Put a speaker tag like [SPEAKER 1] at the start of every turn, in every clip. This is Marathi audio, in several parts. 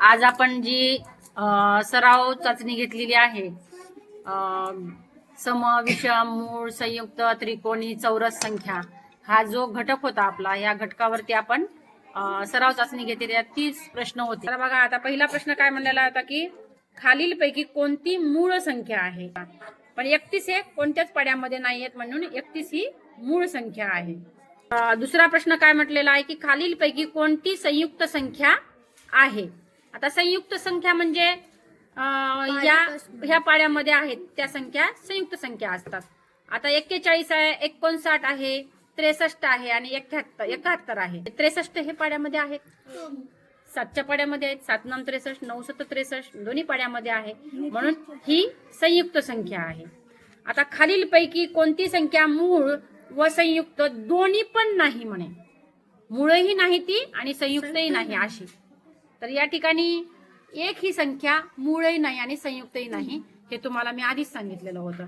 [SPEAKER 1] आज आपण जी सराव चाचणी घेतलेली आहे सम विषम मूळ संयुक्त त्रिकोणी चौरस संख्या हा जो घटक होता आपला या घटकावरती आपण सराव चाचणी घेतलेली आहे. तीस प्रश्न होते. तर बघा आता पहिला प्रश्न काय म्हणलेला होता की खालीलपैकी कोणती मूळ संख्या आहे? पण एकतीस हे कोणत्याच पड्यामध्ये नाही आहेत म्हणून एकतीस ही मूळ संख्या आहे. दुसरा प्रश्न काय म्हटलेला आहे की खालीलपैकी कोणती संयुक्त संख्या आहे? आता संयुक्त संख्या म्हणजे या ह्या पाड्यामध्ये आहेत त्या संख्या संयुक्त संख्या असतात. आता एक्केचाळीस आहे एकोणसाठ आहे त्रेसष्ट आहे आणि एकाहत्तर एकाहत्तर आहे. त्रेसष्ट हे पाड्यामध्ये आहेत. सातच्या पाड्यामध्ये आहेत सात नऊ त्रेसष्ट नऊ सत्तर त्रेसष्ट दोन्ही पाड्यामध्ये आहे. म्हणून ही संयुक्त संख्या आहे. आता खालीलपैकी कोणती संख्या मूळ व संयुक्त दोन्ही पण नाही म्हणे. मूळही नाही ती आणि संयुक्तही नाही. अशी. तर या ठिकाणी एक ही संख्या मूळही नाही आणि संयुक्तही नाही हे तुम्हाला मी आधीच सांगितलेलं होतं.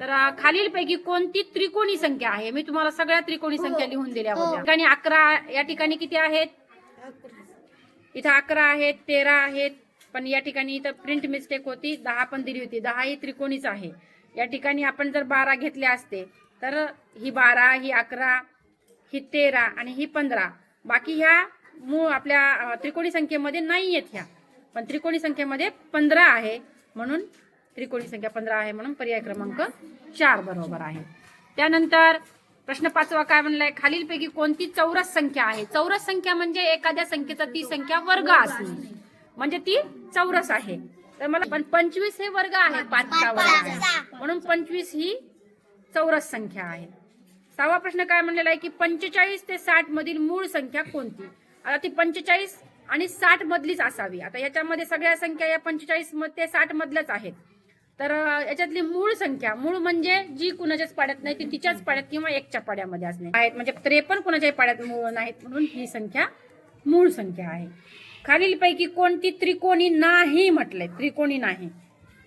[SPEAKER 1] तर खालीलपैकी कोणती त्रिकोणी संख्या आहे? मी तुम्हाला सगळ्या त्रिकोणी संख्या लिहून दिल्या होत्या. या ठिकाणी अकरा या ठिकाणी किती आहेत? इथं अकरा आहेत तेरा आहेत पण या ठिकाणी इथं प्रिंट मिस्टेक होती दहा पण दिली होती. दहा ही त्रिकोणीच आहे. या ठिकाणी आपण जर बारा घेतले असते तर ही बारा ही अकरा ही तेरा आणि ही पंधरा. बाकी ह्या मूळ आपल्या त्रिकोणी संख्येमध्ये नाही आहेत ह्या. पण त्रिकोणी संख्येमध्ये पंधरा आहे म्हणून त्रिकोणी संख्या पंधरा आहे म्हणून पर्याय क्रमांक चार बरोबर आहे. त्यानंतर प्रश्न पाचवा काय म्हणलाय? खालीलपैकी कोणती चौरस संख्या आहे? चौरस संख्या म्हणजे एखाद्या संख्येचा ती संख्या वर्ग असणे म्हणजे ती चौरस आहे. तर मला पण पंचवीस हे वर्ग आहे पाचचा वर्ग आहे. म्हणून पंचवीस ही चौरस संख्या आहे. सहावा प्रश्न काय म्हणलेला आहे की पंचेचाळीस ते साठ मधील मूळ संख्या कोणती? आता ती पंचेचाळीस आणि साठ मधलीच असावी. आता याच्यामध्ये सगळ्या संख्या या पंचेचाळीस ते साठ मधल्याच आहेत. तर याच्यातली मूळ संख्या मूळ म्हणजे जी कुणाच्याच पाड्यात नाही ती तिच्याच पाड्यात किंवा एकच्या पाड्यामध्ये असणे. आहेत म्हणजे त्रेपन्न कुणाच्याही पाड्यात मूळ नाहीत म्हणून ही संख्या मूळ संख्या आहे. खालीलपैकी कोणती त्रिकोणी नाही म्हटलंय? त्रिकोणी नाही.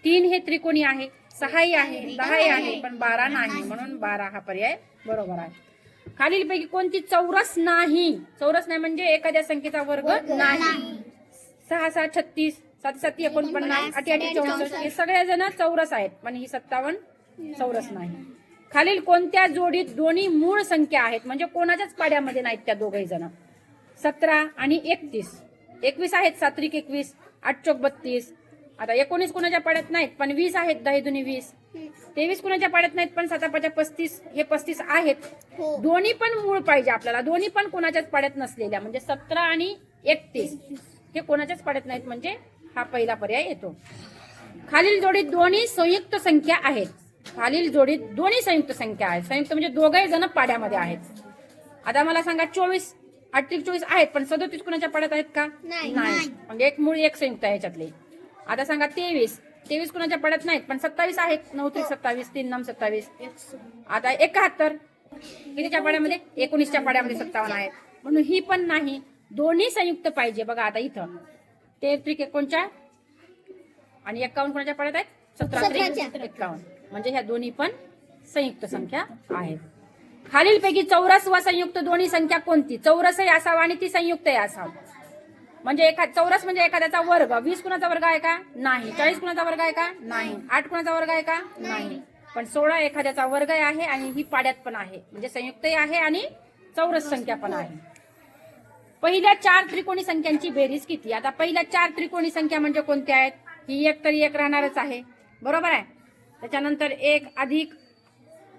[SPEAKER 1] तीन हे त्रिकोणी आहे सहाही आहे दहाही आहे पण बारा नाही. म्हणून बारा हा पर्याय बरोबर आहे. खालीलपैकी कोणती चौरस नाही? चौरस नाही म्हणजे एखाद्या संख्येचा वर्ग नाही. सहा सहा छत्तीस सात सात एकोणपन्नास आठी आठी चौसष्ट हे सगळे जण चौरस आहेत पण ही सत्तावन्न चौरस नाही. खालील कोणत्या जोडीत दोन्ही मूळ संख्या आहेत? म्हणजे कोणाच्याच पाड्यामध्ये नाहीत त्या दोघही जण. सतरा आणि एकतीस. एकवीस आहेत सात्विक एकवीस आठ चौक बत्तीस. आता एकोणीस कोणाच्या पाड्यात नाहीत पण वीस आहेत दही दुनी वीस. तेवीस कोणाच्या पाड्यात नाहीत पण सातापाच्या पस्तीस हे पस्तीस आहेत. दोन्ही पण मूळ पाहिजे आपल्याला. दोन्ही पण कोणाच्याच पाड्यात नसलेल्या म्हणजे सतरा आणि एकतीस. हे कोणाच्याच पाड्यात नाहीत म्हणजे हा पहिला पर्याय येतो. खालील जोडीत दोन्ही संयुक्त संख्या आहेत. खालील जोडीत दोन्ही संयुक्त संख्या आहेत. संयुक्त म्हणजे दोघही जण पाड्यामध्ये आहेत. आता मला सांगा चोवीस अठ्ठेचाळीस चोवीस आहेत पण सदोतीस कुणाच्या पाड्यात आहेत का?
[SPEAKER 2] नाही.
[SPEAKER 1] म्हणजे एक मूळ एक संयुक्त आहे याच्यातले. आता सांगा तेवीस. तेवीस कुणाच्या पाड्यात नाहीत पण सत्तावीस आहेत. नऊ त्रिक सत्तावीस तीन नम सत्तावीस. आता एकाहत्तर. कितीच्या पाड्यामध्ये? एकोणीसच्या पाड्यामध्ये सत्तावन्न आहेत. म्हणून ही पण नाही दोन्ही संयुक्त पाहिजे. बघा आता इथं. ते त्रिक एकोणच्या आणि एक्कावन्न कोणाच्या पाड्यात आहेत? सतरा त्रिक. एक्कावन्न म्हणजे ह्या दोन्ही पण संयुक्त संख्या आहेत. खालीलपैकी चौरस व संयुक्त दोन्ही संख्या कोणती? चौरसही असावा आणि ती संयुक्तही असावं. म्हणजे एखा चौरस म्हणजे एखाद्याचा वर्ग. वीस कुणाचा वर्ग आहे का? नाही. चाळीस कुणाचा वर्ग आहे का? नाही. आठ कुणाचा वर्ग आहे का? नाही. पण सोळा एखाद्याचा वर्ग आहे आणि ही पाड्यात पण आहे. म्हणजे संयुक्तही आहे आणि चौरस संख्या पण आहे. पहिल्या चार त्रिकोणी संख्यांची बेरीज किती? आता पहिल्या चार त्रिकोणी संख्या म्हणजे कोणत्या आहेत? ही एक तरी एक राहणारच आहे. बरोबर आहे? त्याच्यानंतर एक अधिक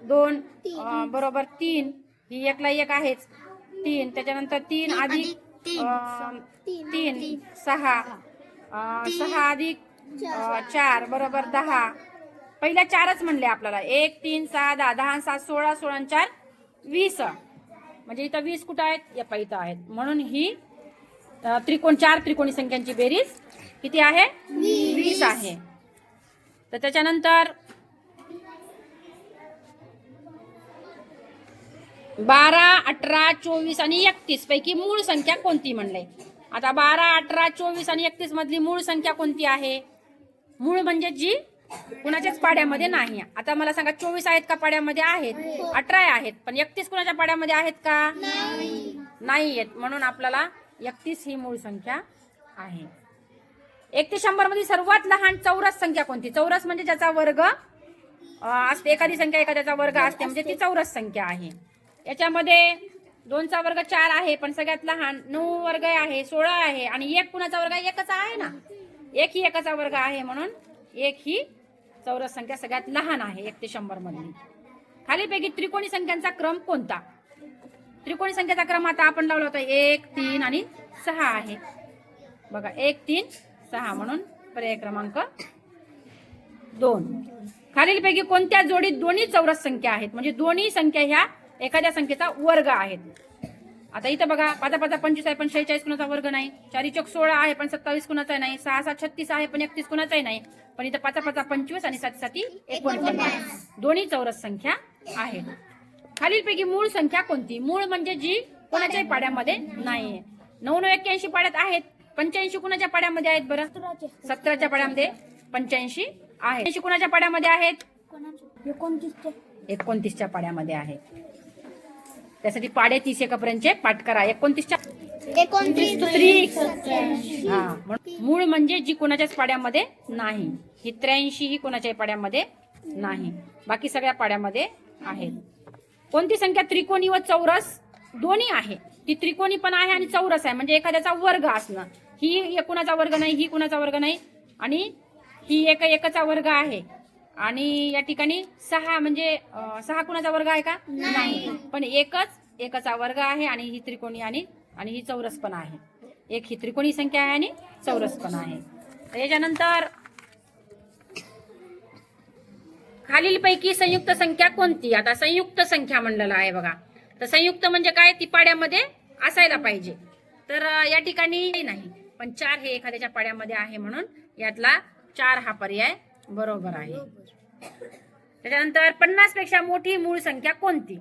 [SPEAKER 1] दोन बरोबर तीन. ही एकला एक आहेच. तीन. त्याच्यानंतर तीन अधिक
[SPEAKER 2] तीन. तीन.
[SPEAKER 1] सहा. सहा अधिक चार. बरोबर दहा. पहिल्या चारच म्हणले आपल्याला. एक तीन सहा दहा. दहा सात सोळा सोळा चार वीस. म्हणजे इथं वीस कुठं आहेत? या इथं आहेत. म्हणून ही त्रिकोण चार त्रिकोणी संख्यांची बेरीज किती आहे? वीस आहे. तर त्याच्यानंतर बारा अठरा चोवीस आणि एकतीस पैकी मूळ संख्या कोणती म्हणले आता बारा अठरा चोवीस आणि एकतीस मधली मूळ संख्या कोणती आहे? मूळ म्हणजे जी कुणाच्याच पाड्यामध्ये नाही. आता मला सांगा चोवीस आहेत का पाड्यामध्ये आहेत? अठरा आहेत. पण एकतीस कुणाच्या पाड्यामध्ये आहेत का? नाही आहेत. म्हणून आपल्याला एकतीस ही मूळ संख्या आहे. एक ते शंभरमध्ये सर्वात लहान चौरस संख्या कोणती? चौरस म्हणजे ज्याचा वर्ग असते. एखादी संख्या एखाद्याचा वर्ग असते. म्हणजे ती चौरस संख्या आहे. याच्यामध्ये दोनचा वर्ग चार आहे पण सगळ्यात लहान नऊ वर्ग आहे सोळा आहे आणि एक कुणाचा वर्ग एकच आहे ना? एक ही एकाचा वर्ग आहे म्हणून एक ही चौरस संख्या सगळ्यात लहान आहे एक ते शंभर मधली. खालीपैकी त्रिकोणी संख्यांचा क्रम कोणता? त्रिकोणी संख्येचा क्रम आता आपण लावला होता एक तीन आणि सहा आहे. बघा एक तीन सहा म्हणून पर्याय क्रमांक दोन. खालीलपैकी कोणत्या जोडीत दोन्ही चौरस संख्या आहेत? म्हणजे दोन्ही संख्या ह्या एखाद्या संख्येचा वर्ग आहेत. आता इथं बघा पाचा पाचा पंचवीस आहे पण शेहेचाळीस कुणाचा वर्ग नाही. चारी चौक सोळा आहे पण सत्तावीस कुणाचा नाही. सहा सात छत्तीस आहे पण एकतीस कुणाचाही नाही. पण इथं पाचा पाचा पंचवीस आणि सात साती एकोणपन्नास. दोन्ही चौरस संख्या आहेत. खालीलपैकी मूळ संख्या कोणती? मूळ म्हणजे जी कोणाच्याही पाड्यामध्ये नाहीये. नऊ नऊ एक्क्याऐंशी पाड्यात आहेत. पंच्याऐंशी कुणाच्या पाड्यामध्ये आहेत बरं? सतराच्या पाड्यामध्ये पंच्याऐंशी आहे ऐंशी कुणाच्या पाड्यामध्ये आहेत? एकोणतीसच्या पाड्यामध्ये आहेत. त्यासाठी पाडे तीस एकापर्यंतचे पाठ करा. एकोणतीसच्या
[SPEAKER 2] एकोणतीस
[SPEAKER 1] हा मूळ म्हणजे जी कोणाच्याच पाड्यामध्ये नाही. ही त्र्याऐंशी ही कोणाच्याही पाड्यामध्ये नाही. बाकी सगळ्या पाड्यामध्ये आहेत. कोणती संख्या? त्रिकोणी व चौरस दोन्ही आहे. ती त्रिकोणी पण आहे आणि चौरस आहे. म्हणजे एखाद्याचा वर्ग असणं. ही कुणाचा वर्ग नाही ही कुणाचा वर्ग नाही आणि ही एक एकाचा वर्ग आहे. आणि या ठिकाणी सहा म्हणजे सहा कुणाचा वर्ग आहे का? नाही. पण एकच एकाचा वर्ग आहे आणि ही त्रिकोणी आणि आणि ही चौरस पण आहे. एक ही त्रिकोणी संख्या आहे आणि चौरस पण आहे. तर याच्यानंतर खालीलपैकी संयुक्त संख्या कोणती? आता संयुक्त संख्या म्हणलेलं आहे बघा. तर संयुक्त म्हणजे काय? ती पाड्यामध्ये असायला पाहिजे. तर या ठिकाणी नाही. पण चार हे एखाद्याच्या पाड्यामध्ये आहे म्हणून यातला चार हा पर्याय बरोबर आहे. त्याच्यानंतर पन्नासपेक्षा मोठी मूळ संख्या कोणती?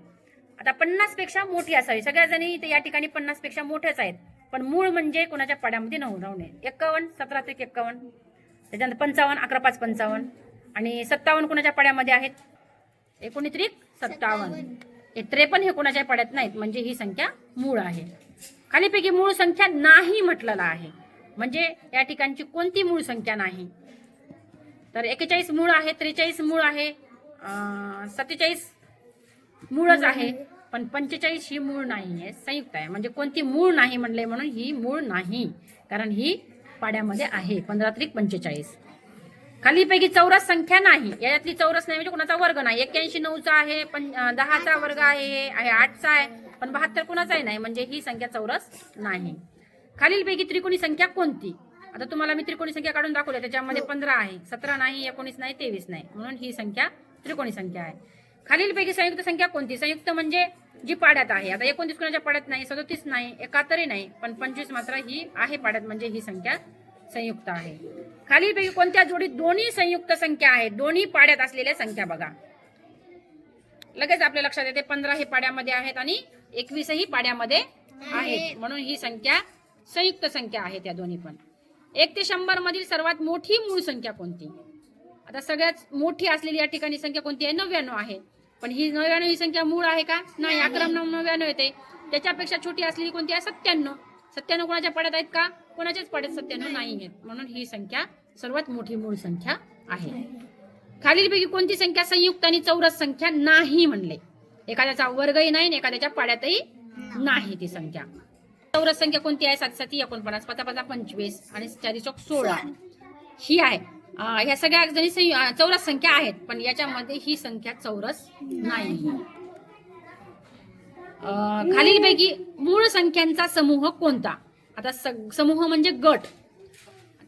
[SPEAKER 1] आता पन्नासपेक्षा मोठी असावी. सगळ्या जणी या ठिकाणी पन्नासपेक्षा मोठ्याच आहेत. पण मूळ म्हणजे कोणाच्या पाड्यामध्ये नऊ राहणे एक्कावन्न सतरा त्रिक एक्कावन्न त्याच्यानंतर पंचावन्न अकरा पाच पंचावन्न आणि सत्तावन्न कोणाच्या पाड्यामध्ये आहेत? एकोणीत्रिक सत्तावन्न. हे त्रेपन्न हे कोणाच्या पाड्यात नाहीत म्हणजे ही संख्या मूळ आहे. खालीपैकी मूळ संख्या नाही म्हटलेलं आहे. म्हणजे या ठिकाणची कोणती मूळ संख्या नाही? तर एकेचाळीस मूळ आहे त्रेचाळीस मूळ आहे सत्तेचाळीस मूळच आहे पण पंचेचाळीस ही मूळ नाही आहे संयुक्त आहे. म्हणजे कोणती मूळ नाही म्हणले म्हणून ही मूळ नाही कारण ही पाड्यामध्ये आहे पंधरा त्रिक पंचेचाळीस. खालीपैकी चौरस संख्या नाही याच्यातली चौरस नाही म्हणजे कोणाचा वर्ग नाही. एक्क्याऐंशी नऊचा आहे पण दहाचा वर्ग आहे आहे आठचा आहे पण बहात्तर कुणाचाही नाही म्हणजे ही संख्या चौरस नाही. खालीलपैकी त्रिकोणी संख्या कोणती? आता तुम्हाला मी त्रिकोणी संख्या काढून दाखवल्या त्याच्यामध्ये पंधरा आहे सतरा नाही एकोणीस नाही तेवीस नाही. म्हणून ही संख्या त्रिकोणी संख्या आहे. खालीलपैकी संयुक्त संख्या कोणती? संयुक्त म्हणजे जी पाड्यात आहे. आता एकोणतीस कुणाच्या पाड्यात नाही सदोतीस नाही एकाहत्तरही नाही पण पंचवीस मात्र ही आहे पाड्यात म्हणजे ही संख्या संयुक्त आहे. खालीलपैकी कोणत्या जोडीत दोन्ही संयुक्त संख्या आहेत? दोन्ही पाड्यात असलेल्या संख्या बघा. लगेच आपल्या लक्षात येते पंधरा हे पाड्यामध्ये आहेत आणि एकवीसही पाड्यामध्ये आहेत. म्हणून ही संख्या संयुक्त संख्या आहे त्या दोन्ही पण. एक ते शंभर मधील सर्वात मोठी मूळ संख्या कोणती? आता सगळ्यात मोठी असलेली या ठिकाणी संख्या कोणती आहे? नव्याण्णव आहे. पण ही नव्याण्णव ही संख्या मूळ आहे का? नाही अकरा नव्याण्णव येते. त्याच्यापेक्षा छोटी असलेली कोणती आहे? सत्त्याण्णव. सत्त्याण्णव कोणाच्या पाड्यात आहेत का? कोणाच्याच पड्यात सत्त्याण्णव नाही आहेत. म्हणून ही संख्या सर्वात मोठी मूळ संख्या आहे. खालीलपैकी कोणती संख्या संयुक्त आणि चौरस संख्या नाही म्हणले? एखाद्याचा वर्गही नाही एखाद्याच्या पाड्यातही नाही ती संख्या. चौरस संख्या कोणती आहे? सात साती एकोणपन्नास पाचा पाचा पंचवीस आणि चारी चौक सोळा. ही आहे. ह्या सगळ्या जणी चौरस संख्या आहेत पण याच्यामध्ये ही संख्या चौरस नाही. खालीलपैकी मूळ संख्यांचा समूह कोणता? आता समूह म्हणजे गट.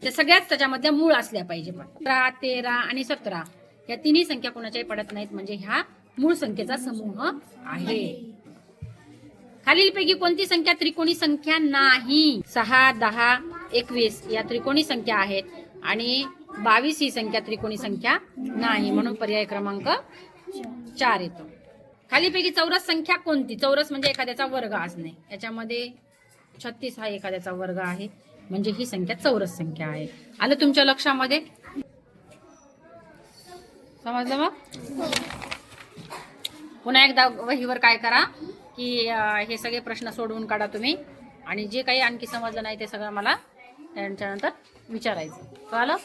[SPEAKER 1] ते सगळ्याच त्याच्यामधल्या मूळ असल्या पाहिजे पण. अठरा तेरा आणि सतरा. या तिन्ही संख्या कोणाच्याही पडत नाहीत म्हणजे ह्या मूळ संख्येचा समूह आहे. खालीलपैकी कोणती संख्या त्रिकोणी संख्या नाही? सहा दहा एकवीस या त्रिकोणी संख्या आहेत. आणि बावीस ही संख्या त्रिकोणी संख्या नाही. म्हणून पर्याय क्रमांक चार येतो. खालीपैकी चौरस संख्या कोणती? चौरस म्हणजे एखाद्याचा वर्ग असणे. याच्यामध्ये छत्तीस हा एखाद्याचा वर्ग आहे. म्हणजे ही संख्या चौरस संख्या आहे. आलं तुमच्या लक्षामध्ये? समजलं मग? पुन्हा एकदा वहीवर काय करा. की हे सगळे प्रश्न सोडवून काढा तुम्ही. आणि जे काही आणखी समजलं नाही ते सगळं मला त्यांच्यानंतर विचारायचं. कळलं?